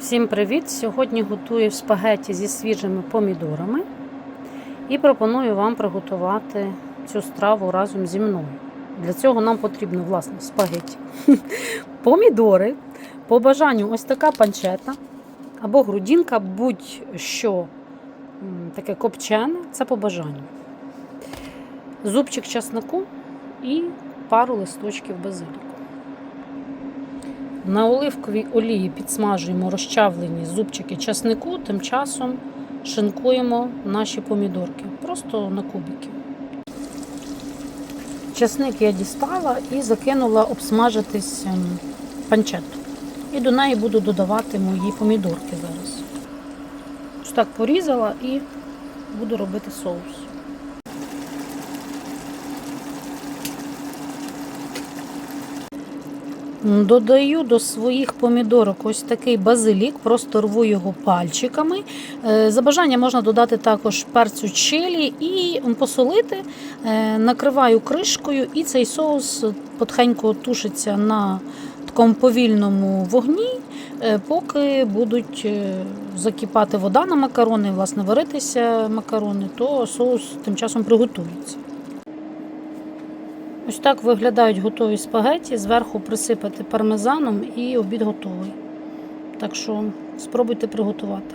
Всім привіт! Сьогодні готую спагеті зі свіжими помідорами і пропоную вам приготувати цю страву разом зі мною. Для цього нам потрібно власне спагеті, помідори, по бажанню ось така панчета або грудінка, будь-що таке копчене, це по бажанню. Зубчик часнику і пару листочків базиліку. На оливковій олії підсмажуємо розчавлені зубчики часнику, тим часом шинкуємо наші помідорки. Просто на кубики. Часник я дістала і закинула обсмажитись ем, панчету. І до неї буду додавати мої помідорки зараз. Ось так порізала і буду робити соус. Додаю до своїх помідорок ось такий базилік, просто рву його пальчиками. Е, За бажання можна додати також перцю чилі і посолити, Е, накриваю кришкою, і цей соус потихеньку тушиться на такому повільному вогні, е, поки будуть закипати вода на макарони, власне, варитися макарони, то соус тим часом приготується. Ось так виглядають готові спагеті. Зверху присипати пармезаном і обід готовий. Так що спробуйте приготувати.